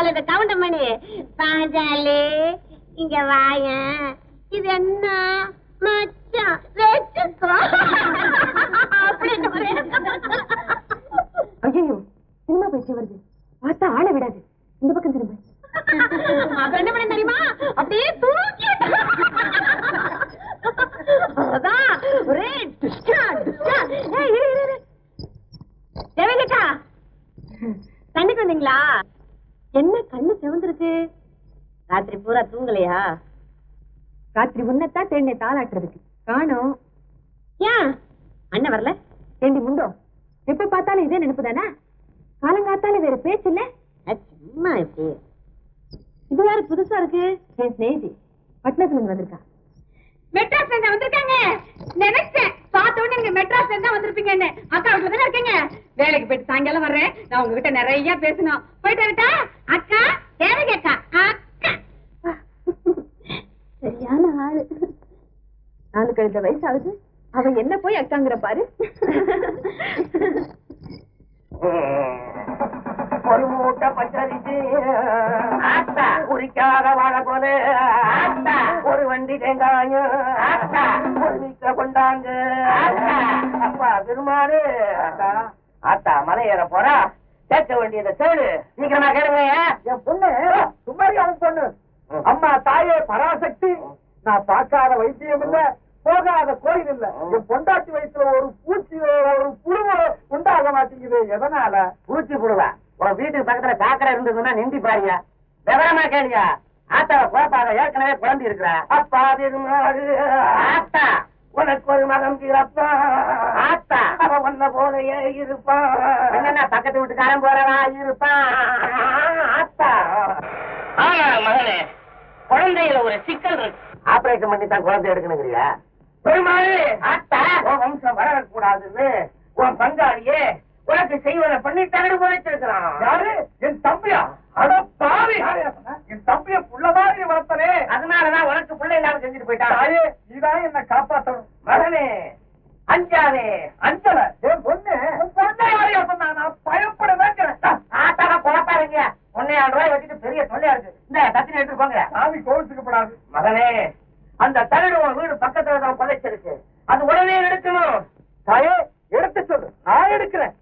அதுல இந்த கவுண்டமணி பாஞ்சாலி இங்க வாய இது என்ன? மச்சான் வச்சுக்கோ. அப்படின்னு ஒரு- ஐயோ சினிமா பயிற்சி வருது பார்த்தா ஆளை விடாது இந்த பக்கம் திரும்ப அப்புறம் என்ன பண்ண தெரியுமா அப்படியே தூக்கி அதான் ஒரே டுஷ்டா, டுஷ்டா. ஏய், இரு, இரு, இரு. தேவகட்டா தண்ணிக்கு வந்தீங்களா என்ன கண்ணு சிவந்திருக்கு ராத்திரி பூரா தூங்கலையா ராத்திரி உன்னத்தான் தேடினை தாளாட்டுறதுக்கு. காணோம். ஏன்? அண்ணன் வரல. ஏண்டி முண்டோ. எப்ப பார்த்தாலும் இதே நினைப்பு தானே? காலங்காத்தால வேற பேச்சு இல்ல. சும்மா இப்படி இது யாரு புதுசா இருக்கு. என் சிநேகிதி பட்னத்துல இருந்து வந்திருக்கா. மெட்ராஸ்ல இருந்து வந்திருக்காங்க. நினைச்சேன். பார்த்த உடனே நீங்க மெட்ராஸ்ல இருந்தா வந்திருப்பீங்கன்னு. அக்கா வீட்டுல தானே இருக்கீங்க. வேலைக்கு போயிட்டு சாயங்காலம் வர்றேன். நான் உங்ககிட்ட நிறைய பேசணும். போயிட்டு வரட்டா அக்கா அக்கா சரியான ஆளு நாலு கழுத வயசாகுது அவ என்ன போய் அக்காங்கிற பாரு. ஒரு மூட்டை பச்சரிசி குறிக்காத வாழை போல ஒரு வண்டி தேங்காயும். ஒரு வீக்க கொண்டாங்க அப்பா ஆத்தா. மலை ஏற போறா? கேட்க வேண்டியதை கேளு சீக்கிரமா கேளுங்க. என் பொண்ணு சும்மாரி அவன் பொண்ணு அம்மா தாயே பராசக்தி. நான் பார்க்காத வைத்தியம் இல்ல போகாத கோயில் இல்ல. என் பொண்டாட்டி வயிற்றுல ஒரு பூச்சி ஒரு புழுவோ உண்டாக மாட்டேங்குது. எதனால? பூச்சி புழுவா? உன் வீட்டுக்கு பக்கத்துல சாக்கடை இருந்ததுன்னா நிந்தி பாருங்க விவரமா கேளியா ஆத்தாவை குழப்பாக ஏற்கனவே குழந்தை இருக்கிற. அப்பா பெருமாள் ஆத்தா. உனக்கு ஒரு மகன் பிறப்பா. ஆத்தா. அவன் வந்த போலயே இருப்பான் என்ன பக்கத்து வீட்டுக்காரன் போறவா? இருப்பான் ஆத்தா. ஆமா மகனே. குழந்தையில ஒரு சிக்கல் இருக்கு. ஆபரேஷன் பண்ணி தான் குழந்தை எடுக்கணுங்கிறியா? பெருமாள் ஆத்தா உன் வம்சம் வளரக்கூடாதுன்னு உன் பங்காளியே உனக்கு செய்வன பண்ணி தகடு போயிட்டிருக்கிறான் யாரு? என் தம்பியா? அட பாவி. என் தம்பிய புள்ள மாதிரி வளர்த்தனே. அதனாலதான் உனக்கு பிள்ளை இல்லாம செஞ்சுட்டு போயிட்டான். தாயே நீதான் என்ன காப்பாத்தணும் மகனே அஞ்சாதே அஞ்சல என் பொண்ணு பொண்ணை யாரையா சொன்னா நான் பயப்பட வைக்கிறேன் ஆத்தாவ குழப்பாருங்க ஒன்னையாயிரம் ரூபாய் வச்சுட்டு பெரிய தொல்லையா இருக்கு இந்த தத்தின எடுத்து போங்க சாமி கோவிச்சுக்கப்படாது மகனே அந்த தகடு உன் வீடு பக்கத்துல தான் புதைச்சிருக்கு அது உடனே எடுக்கணும் தாயே எடுத்து சொல்லு நான் எடுக்கிறேன்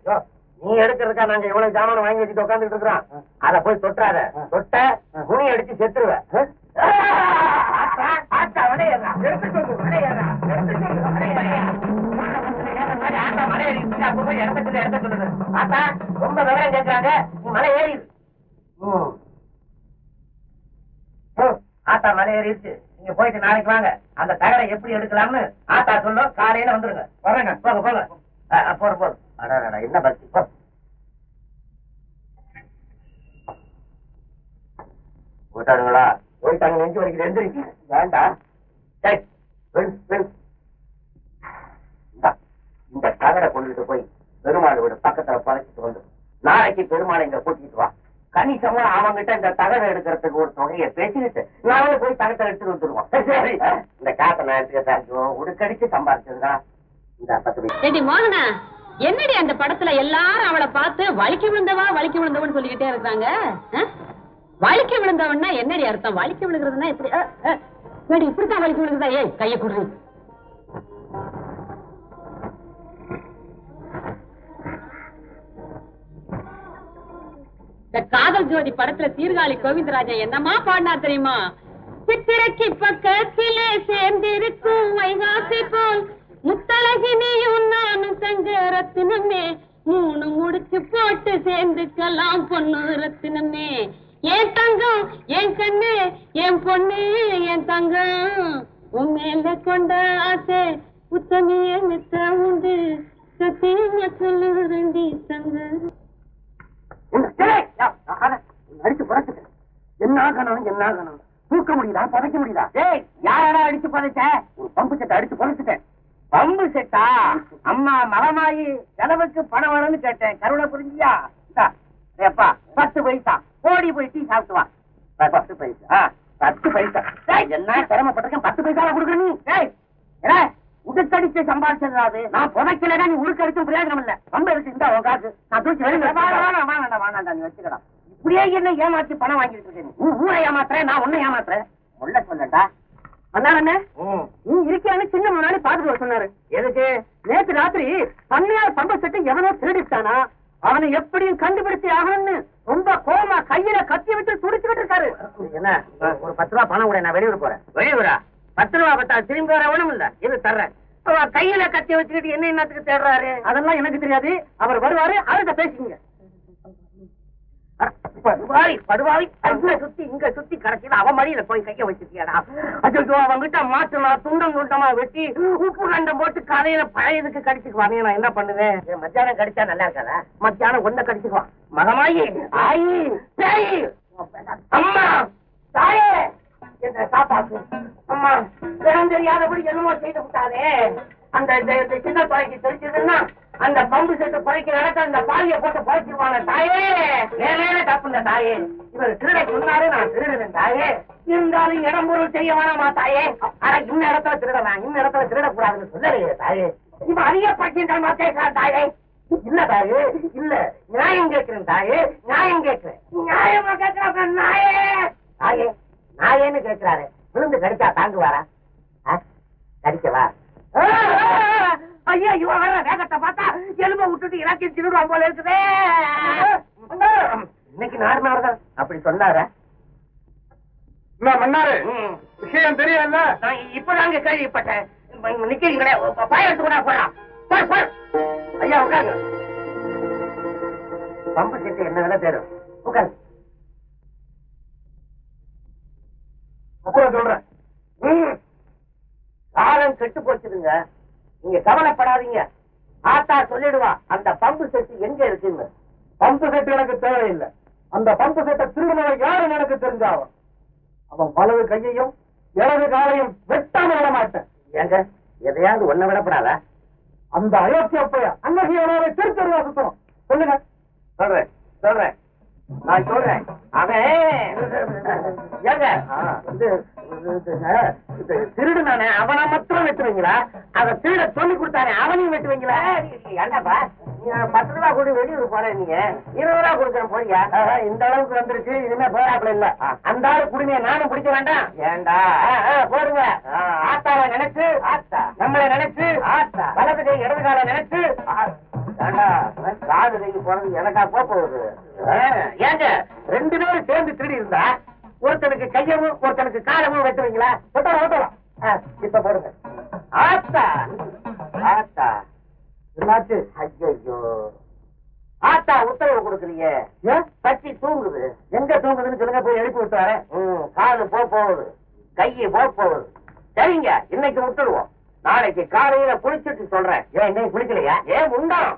நீ எடுக்கிறதுக்கா நாங்க இவ்வளவு ஜாமான் வாங்கி வச்சுட்டு உட்காந்துட்டு இருக்கிறோம். அத போய் தொட்டாத. தொட்ட துணி அடிச்சு செத்துருவ. ஆத்தா வடையறா எடுத்து சொல்லு வடையறா எடுத்து சொல்லு வடையறா ஆத்தா மலை ஏறி அப்ப போய் இடத்த சொல்லு இடத்த சொல்லுது ஆத்தா ரொம்ப விவரம் கேட்கறாங்க நீ மலை ஏறிடு ஆத்தா மலை ஏறிடுச்சு நீங்க போயிட்டு நாளைக்கு வாங்க. அந்த தகடை எப்படி எடுக்கலாம்னு ஆத்தா சொல்லும் காலையில வந்துருங்க. வரேங்க போங்க போடு போடு. அடாடா என்ன பக்தி போ போயிட்டாருங்களா போயிட்டாங்க நெஞ்சு வரைக்கும் எந்திரிக்கு வேண்டாம் இந்த தகரை கொண்டுட்டு போய் பெருமாள் பக்கத்துல பழச்சிட்டு வந்து நாளைக்கு பெருமாளை இங்க கூட்டிட்டு வா. கணிசமா அவங்கிட்ட இந்த தகரை எடுக்கிறதுக்கு ஒரு தொகையை பேசிக்கிட்டு நானே போய் தகத்தை எடுத்துட்டு வந்துருவோம். இந்த காசை நான் எடுத்துக்கிறேன் உடுக்கடிச்சு சம்பாதிச்சதுதான் இந்த பத்து மணி மோகனா. என்னடி அந்த படத்துல எல்லாரும் அவளை பார்த்து வலிக்கு விழுந்தவா வலிக்கு விழுந்தவன்னு சொல்லிக்கிட்டே இருக்காங்க வலிக்கு விழுந்தவன்னா என்னடி அர்த்தம்? வலிக்கு விழுகிறதுனா எப்படி இப்படித்தான் வலிக்கு விழுகுதா ஏய் கைய குடுறி இந்த காதல் ஜோடி படத்துல சீர்காழி கோவிந்தராஜன் என்னமா பாடினா தெரியுமா? சித்திரைக்கு பக்கத்திலே சேர்ந்திருக்கும் வைகாசி போல் முத்தழகினியும் நானும் தங்க ரத்தினமே மூணு முடிச்சு போட்டு சேர்ந்துக்கலாம் பொண்ணு ரத்தினமே. என் தங்கம் என் கண்ணு என் பொண்ணு என் தங்கம். உன் மேல கொண்ட ஆசை உத்தமிய மித்த உண்டு. சத்தியமா சொல்லுறண்டி தங்கம். அடிச்சு புறத்துட்டு என்ன ஆகணும் என்ன ஆகணும்? தூக்க முடியுதா? புதைக்க முடியுதா? ஏய் யாரடா அடிச்சு புதைச்ச? ஒரு பம்பு செட்டை அடிச்சு புதைச்சிட்டேன். பம்பு செட்டா அம்மா மகமாயி செலவுக்கு பணம் வேணும்னு கேட்டேன். கருணை புரிஞ்சியா ஏப்பா பத்து பைசா. ஓடி போய் டீ சாப்பிட்டு வா. பத்து பைசா? பத்து பைசா? என்ன சிரமப்பட்டிருக்கேன்? பத்து பைசா கொடுக்குற நீ? உடுக்கடிச்சு சம்பாதிச்சது நான் புதைக்கலடா நீ உடுக்கடிச்சும் பிரயோஜனம் இல்ல. பம்பு இருக்கு இந்த உன் காசு. நான் தூக்கி வேணாம் வேணாம் வேணாம் வேணாம் நீ வச்சுக்கடா. இப்படியே என்ன ஏமாத்தி பணம் வாங்கிட்டு இருக்கேன் நீ? ஊரை ஏமாத்துறேன் நான் உன்னை ஏமாத்துறேன். முள்ள சொல்லட்டா? அண்ணா நீ இருக்கியான்னு சின்ன முன்னாடி பாத்துட்டு வர சொன்னாரு. எதுக்கு? நேத்து ராத்திரி பண்ணையார் பம்ப செட்டு எவனோ திருடிட்டானா அவனை எப்படியும் கண்டுபிடிச்சு ஆகணும்னு ரொம்ப கோமா கையில கத்தி வச்சு துடிச்சுக்கிட்டு இருக்காரு. என்ன? ஒரு பத்து ரூபா பணம் கூட நான் வெளியூர் போறேன். வெளியூரா? பத்து ரூபா பத்தா திரும்பி வர ஒண்ணும் இல்ல. இது தர்றேன். கையில கத்தி வச்சுக்கிட்டு என்ன என்னத்துக்கு தேடுறாரு? அதெல்லாம் எனக்கு தெரியாது. அவர் வருவாரு அவர்கிட்ட பேசிக்கங்க. படுவாய் அங்க சுத்தி இங்க சுத்தி கடைசியில அவன் மடியில போய் கைய வச்சிருக்கியாடா அச்சோ அவன்கிட்ட மாட்டு நான் துண்டம் துண்டமா வெட்டி உப்பு கண்டம் போட்டு காலையில பழையதுக்கு கடிச்சுக்குவானே. நான் என்ன பண்ணுவேன்? மத்தியானம் கடிச்சா நல்லா இருக்காதா? மத்தியானம் ஒன்ன கடிச்சுக்குவான். மகமாயி ஆயி பேயி. அம்மா தாயே. என்ன காப்பாத்து. அம்மா தெரியாதபடி என்னமோ செய்து விட்டாதே. அந்த சின்ன பழைக்கு தெரிஞ்சதுன்னா அந்த பம்பு செட்டு பழைக்கு நடக்க அந்த பாலிய போட்டு பழைச்சிருவாங்க. தாயே ஏனே தப்புங்க தாயே. இவர் திருட சொன்னாரு நான் திருடுறேன் தாயே. இருந்தாலும் இடம் பொருள் செய்ய வேணாமா தாயே? ஆனா இந்த இடத்துல திருடலாம். இந்த இடத்துல திருடக்கூடாதுன்னு சொல்லலையே தாயே. இப்ப அதிக பட்சின்ற பேசுறா தாயே. இல்ல தாயே இல்ல. நியாயம் கேட்கிறேன் தாயே. நியாயம் கேட்கிறேன். நியாயமா கேட்கிறாங்க நாயே. தாயே நாயேன்னு கேட்கிறாரு. விழுந்து கடிச்சா தாங்குவாரா? கடிக்கவா? ஐயா இவன் வர வேகத்தை பார்த்தா எலும்ப விட்டுட்டு எல்லாத்தையும் திருடுவான் போல இருக்குதே. இன்னைக்கு நாள் தான் அப்படி சொன்னாரா? என்ன மன்னாரு. விஷயம் தெரியல நான் இப்பதாங்க கேள்விப்பட்டேன். நிக்கிறீங்களே பயத்து கூட போறான். போய் போய் ஐயா உட்காருங்க. பம்பு செட்டு என்ன விலை தேரும் உட்காரு அப்புறம் சொல்றேன். காலம் கெட்டு போச்சுதுங்க. நீங்க கவலைப்படாதீங்க. ஆத்தா சொல்லிடுவா அந்த பம்பு செட்டு எங்க இருக்குன்னு. பம்பு செட்டு எனக்கு தேவையில்லை. அந்த பம்பு செட்டை திருடுனவன் யாருன்னு எனக்கு தெரிஞ்சாவும் அவன் வலது கையையும் இடது காலையும் வெட்டாம விட மாட்டேன். ஏங்க எதையாவது ஒண்ண விடப்படாத? அந்த அயோக்கிய பைய அன்னகியனாவை திருத்தருவா சுத்தம். சொல்லுங்க. சொல்றேன் சொல்றேன். நான் சொல்றேன். திருடுனானே அவனை மட்டும் வெட்டுவீங்களா? அதை திருட சொல்லி கொடுத்தானே அவனையும் வெட்டுவீங்களா? நீ பத்து ரூபா கூட வெளியூர் போறேன் நீங்க. இருபது ரூபா கொடுக்குறேன் போறியா? இந்த அளவுக்கு வந்துருச்சு இனிமே போறாப்புல இல்ல. அந்த ஆளு குடுமையை நானும் பிடிக்க வேண்டாம். ஏண்டா? போடுங்க. ஆத்தாவை நினைச்சு ஆத்தா. நம்மளை நினைச்சு ஆத்தா. வலது கை இடது காலை நினைச்சு ஏண்டா? காது கைக்கு போனது எனக்கா போக போகுது. ஏங்க ரெண்டு பேரும் சேர்ந்து திருடி இருந்தா ஒருத்தனுக்கு கையவும் ஒருத்தனுக்கு காலமும் வெட்டுவீங்களா? வெட்டலாம் வெட்டலாம். இப்ப போடுங்க. ஆத்தா ஆத்தா. என்னாச்சு? ஐயோ ஆத்தா உத்தரவு ஏன் கட்சி தூங்குது. எங்க தூங்குதுன்னு சொல்லுங்க போய் எழுப்பி விட்டாரு காலு போ போகுது. கையை போ போகுது. சரிங்க இன்னைக்கு விட்டுடுவோம் நாளைக்கு காலையில குளிச்சுட்டு சொல்றேன். ஏன் இன்னைக்கு குளிக்கலையா? ஏன் உண்டாம்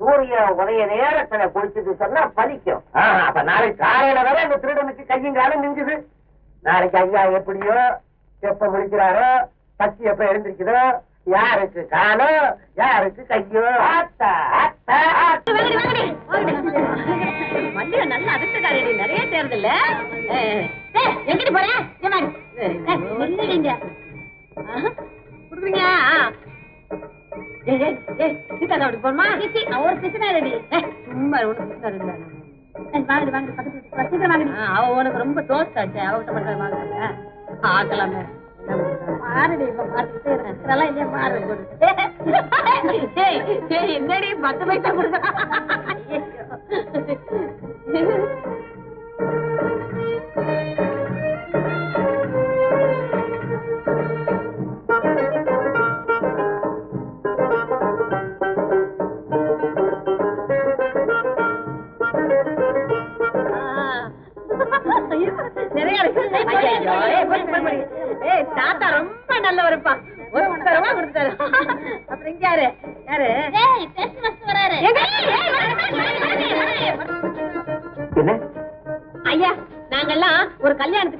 சூரிய உதய நேரத்துல குளிச்சுட்டு சொன்னா பலிக்கும். அப்ப நாளைக்கு காலையில வர இந்த திருடனுக்கு கையும் காலம் நிங்குது நாளைக்கு ஐயா எப்படியோ எப்ப முடிக்கிறாரோ பச்சி எப்ப எழுந்திருக்குதோ யாருக்கு காலம் யாருக்கு கையோ? ஆத்தா. அவ உனக்கு ரொம்ப தோஸ்ட் ஆச்சு. அவகிட்ட மட்டும் வாங்க இல்லையா ஏய் ஏய் என்னடி பத்து பைசா கொடுக்க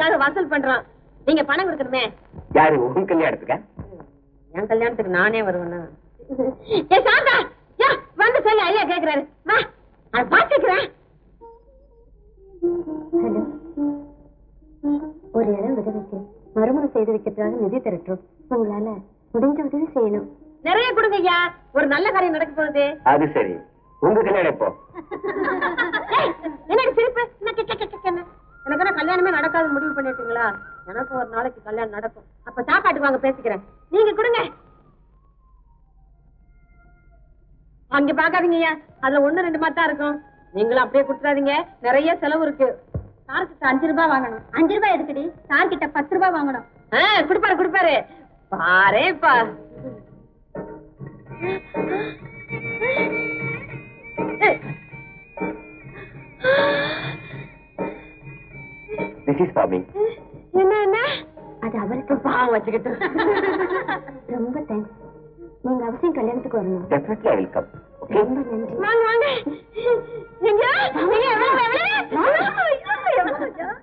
கல்யாணத்துக்காக வசூல் பண்றோம் நீங்க பணம் கொடுக்கணுமே. யாரு உன் கல்யாணத்துக்கா? என் கல்யாணத்துக்கு நானே வருவேனா? ஏ சாந்தா! யா வந்து சொல்லு ஐயா கேக்குறாரு. வா அது பாத்துக்கிறேன் ஹலோ. ஒரு இடம் விதவைக்கு மறுமணம் செய்து வைக்கிறதுக்காக நிதி திரட்டுறோம். உங்களால முடிஞ்ச உதவி செய்யணும். நிறைய கொடுங்க ஐயா. ஒரு நல்ல காரியம் நடக்க போகுது. அது சரி. உங்க கல்யாணம் என்னடி சிரிப்பு? எனக்கு என்ன கல்யாணமே நடக்காது முடிவு பண்ணிட்டீங்களா எனக்கு ஒரு நாளைக்கு கல்யாணம் நடக்கும். அப்ப சாப்பாட்டுக்கு வாங்க பேசிக்கிறேன். நீங்க கொடுங்க. அங்க பாக்காதீங்க அதுல ஒண்ணு ரெண்டு மாதிரி தான் இருக்கும். நீங்களும் அப்படியே கொடுத்துறாதீங்க நிறைய செலவு இருக்கு. சார்கிட்ட அஞ்சு ரூபாய் வாங்கணும். அஞ்சு ரூபாய் எதுக்குடி? சார் கிட்ட பத்து ரூபாய் வாங்கணும். குடுப்பாரு குடுப்பாரு. பாரேப்பா. இஸ் ஃபார் மீ என்ன என்ன அது அவருக்கு பாவம் வச்சுக்கிட்டு. ரொம்ப தேங்க்ஸ் நீங்க அவசியம் கல்யாணத்துக்கு வரணும். Definitely I will come okay ரொம்ப நன்றி. வாங்க வாங்க.